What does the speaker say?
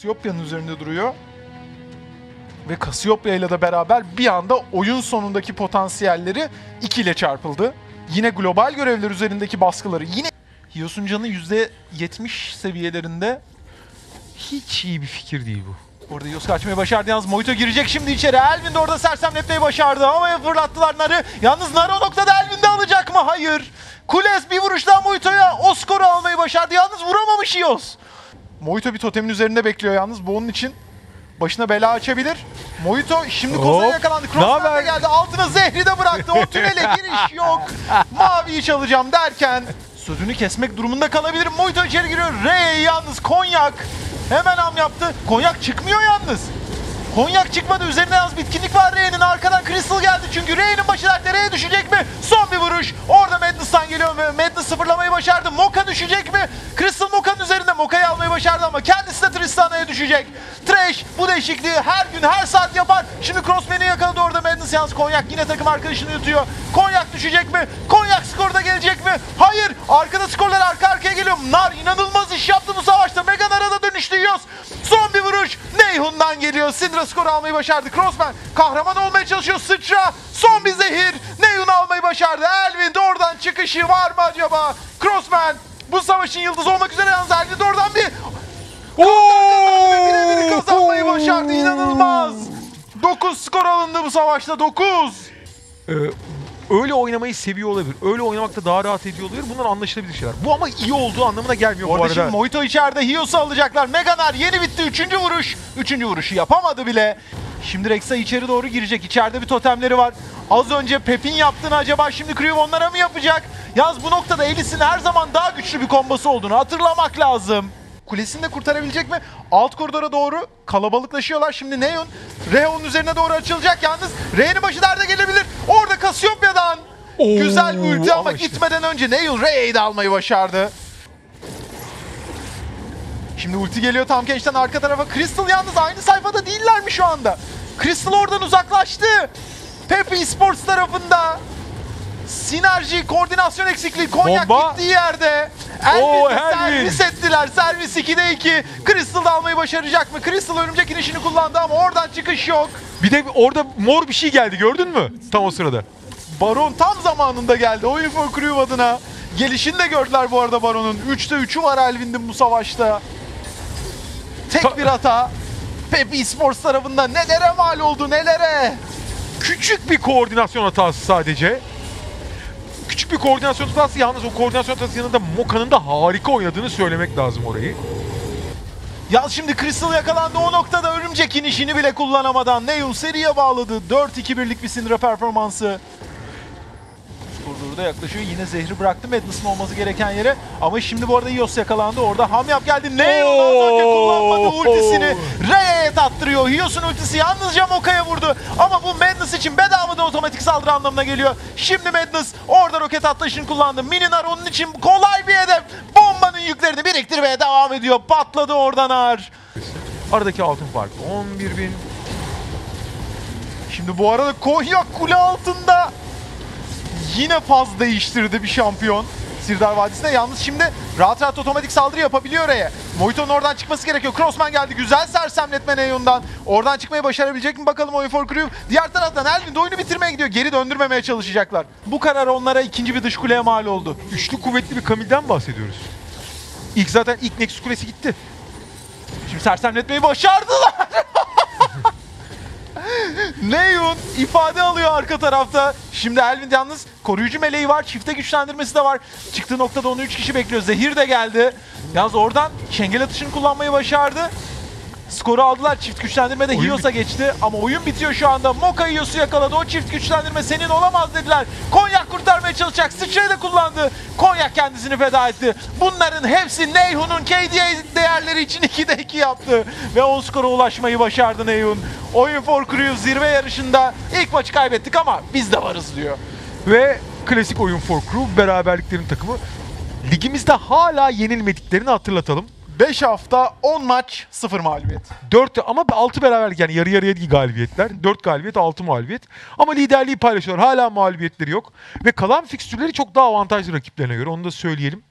Kasiopya'nın üzerinde duruyor. Ve Kasiopya ile de beraber bir anda oyun sonundaki potansiyelleri 2 ile çarpıldı. Yine global görevler üzerindeki baskıları yine Hios'un canı %70 seviyelerinde. Hiç iyi bir fikir değil bu. Orada Hios kaçmayı başardı yalnız Moito girecek şimdi içeri. Elvin de orada sersemletmeyi başardı. Havaya fırlattılar Nar'ı. Yalnız Nar o noktada Elvin de alacak mı? Hayır. Kules bir vuruştan Moito'ya o skoru almayı başardı. Yalnız vuramamış Hios. Moito bir totemin üzerinde bekliyor yalnız. Bu onun için başına bela açabilir. Moito şimdi Koza'ya yakalandı. Ne Crossman haber? de geldi. Altına zehri de bıraktı. O tünele giriş yok. Maviyi çalacağım derken sözünü kesmek durumunda kalabilir. Moito içeri giriyor. Ray yalnız Konyak. Hemen ham yaptı. Konyak çıkmıyor yalnız. Konyak çıkmadı. Üzerinde yalnız bitkinlik var Ray'nin. Arkadan Crystal geldi çünkü Ray'nin başı dertte. Ray'e düşecek mi? Son bir vuruş. Orada Madness'tan geliyor Madness sıfırlamayı başardı. Moka düşecek mi? Crystal. Moka'yı almayı başardı ama kendisi de Tristana'ya düşecek. Trash bu değişikliği her gün her saat yapar. Şimdi Crossman'i yakaladı orada Madness yalnız Konyak yine takım arkadaşını yutuyor. Konyak düşecek mi? Konyak skorda gelecek mi? Hayır. Arkada skorlar arka arkaya geliyor. Nar inanılmaz iş yaptı bu savaşta. Mega Nar'a da dönüştü Yos. Son bir vuruş. Neyhun'dan geliyor. Syndra skoru almayı başardı. Crossman kahraman olmaya çalışıyor. Sıçra. Son bir zehir. Neyhun almayı başardı. Elvin oradan çıkışı var mı acaba? Crossman bu savaşın yıldızı olmak üzere yalnız de oradan bir kazanmayı başardı. İnanılmaz. 9 skor alındı bu savaşta. 9. Ee, öyle oynamayı seviyor olabilir. Öyle oynamakta daha rahat ediyor olabilir. Bunlar anlaşılabilir şeyler. Bu ama iyi olduğu anlamına gelmiyor bu Orada arada. şimdi Moito içeride Hios'u alacaklar. Meganar yeni bitti. Üçüncü vuruş. Üçüncü vuruşu yapamadı bile. Şimdi Rexa içeri doğru girecek. İçeride bir totemleri var. Az önce Pep'in yaptığını acaba şimdi Crew onlara mı yapacak? Yalnız bu noktada Elis'in her zaman daha güçlü bir kombosu olduğunu hatırlamak lazım. Kulesini de kurtarabilecek mi? Alt koridora doğru kalabalıklaşıyorlar. Şimdi Neon Reon'un üzerine doğru açılacak. Yalnız Rey'nin başı derde gelebilir. Orada Cassiopea'dan Oo, güzel bir ulti ama, ama işte. gitmeden önce Neon Rey'i de almayı başardı. Şimdi ulti geliyor tam gençten arka tarafa. Crystal yalnız aynı sayfada değiller mi şu anda? Crystal oradan uzaklaştı. Pep Esports tarafında. Sinerji, koordinasyon eksikliği. Konyak Bomba. gittiği yerde. Elvin'i Elvin. servis ettiler. Servis 2'de 2. Crystal da almayı başaracak mı? Crystal örümcek inişini kullandı ama oradan çıkış yok. Bir de orada mor bir şey geldi gördün mü? Tam o sırada. Baron tam zamanında geldi. Oyun for Crew adına. Gelişini de gördüler bu arada Baron'un. 3'te 3'ü var Elvin'in bu savaşta. Tek Ta- bir hata. Pep Esports tarafında nelere mal oldu nelere. Küçük bir koordinasyon hatası sadece. Küçük bir koordinasyon hatası yalnız o koordinasyon hatası yanında Moka'nın da harika oynadığını söylemek lazım orayı. Ya şimdi Crystal yakalandı o noktada örümcek inişini bile kullanamadan Neon seriye bağladı. 4-2 birlik bir Syndra performansı. Skor da yaklaşıyor. Yine zehri bıraktı Madness'ın olması gereken yere. Ama şimdi bu arada Hios yakalandı. Orada Hamyap geldi. Neon az önce kullanmadı ultisini. R'ye tattırıyor. Hios'un ultisi yalnızca Moka'ya vurdu. Ama bu Madness için bedava da otomatik saldırı anlamına geliyor. Şimdi Madness orada roket atlayışını kullandı. Mininar onun için kolay bir hedef. Bombanın yüklerini biriktirmeye devam ediyor. Patladı oradan Ar. Aradaki altın farkı 11 bin. Şimdi bu arada Konya kule altında yine faz değiştirdi bir şampiyon. Sirdar Vadisi'nde yalnız şimdi rahat rahat otomatik saldırı yapabiliyor oraya. Moito'nun oradan çıkması gerekiyor. Crossman geldi. Güzel sersemletme Neon'dan. Oradan çıkmayı başarabilecek mi bakalım Oyun for Crew. Diğer taraftan Elvin de oyunu bitirmeye gidiyor. Geri döndürmemeye çalışacaklar. Bu karar onlara ikinci bir dış kuleye mal oldu. Üçlü kuvvetli bir Kamil'den bahsediyoruz. İlk zaten ilk Nexus Kulesi gitti. Şimdi sersemletmeyi başardılar. Neon ifade alıyor arka tarafta. Şimdi Elvin yalnız koruyucu meleği var. Çifte güçlendirmesi de var. Çıktığı noktada onu 3 kişi bekliyor. Zehir de geldi. Yalnız oradan çengel atışını kullanmayı başardı. Skoru aldılar. Çift güçlendirme de Oyun Hios'a geçti. Ama oyun bitiyor şu anda. Moka Hios'u yakaladı. O çift güçlendirme senin olamaz dediler. Konyak kurtarmaya çalışacak. Sıçrayı da kullandı. Konyak kendisini feda etti. Bunların hepsi Neyhun'un KDA değerleri için 2'de 2 yaptı. Ve o skora ulaşmayı başardı Neyhun. Oyun for Crew zirve yarışında ilk maçı kaybettik ama biz de varız diyor. Ve klasik oyun for crew beraberliklerin takımı. Ligimizde hala yenilmediklerini hatırlatalım. 5 hafta 10 maç 0 mağlubiyet. 4 ama 6 beraberlik yani yarı yarıya galibiyetler. 4 galibiyet 6 mağlubiyet. Ama liderliği paylaşıyorlar. Hala mağlubiyetleri yok. Ve kalan fikstürleri çok daha avantajlı rakiplerine göre onu da söyleyelim.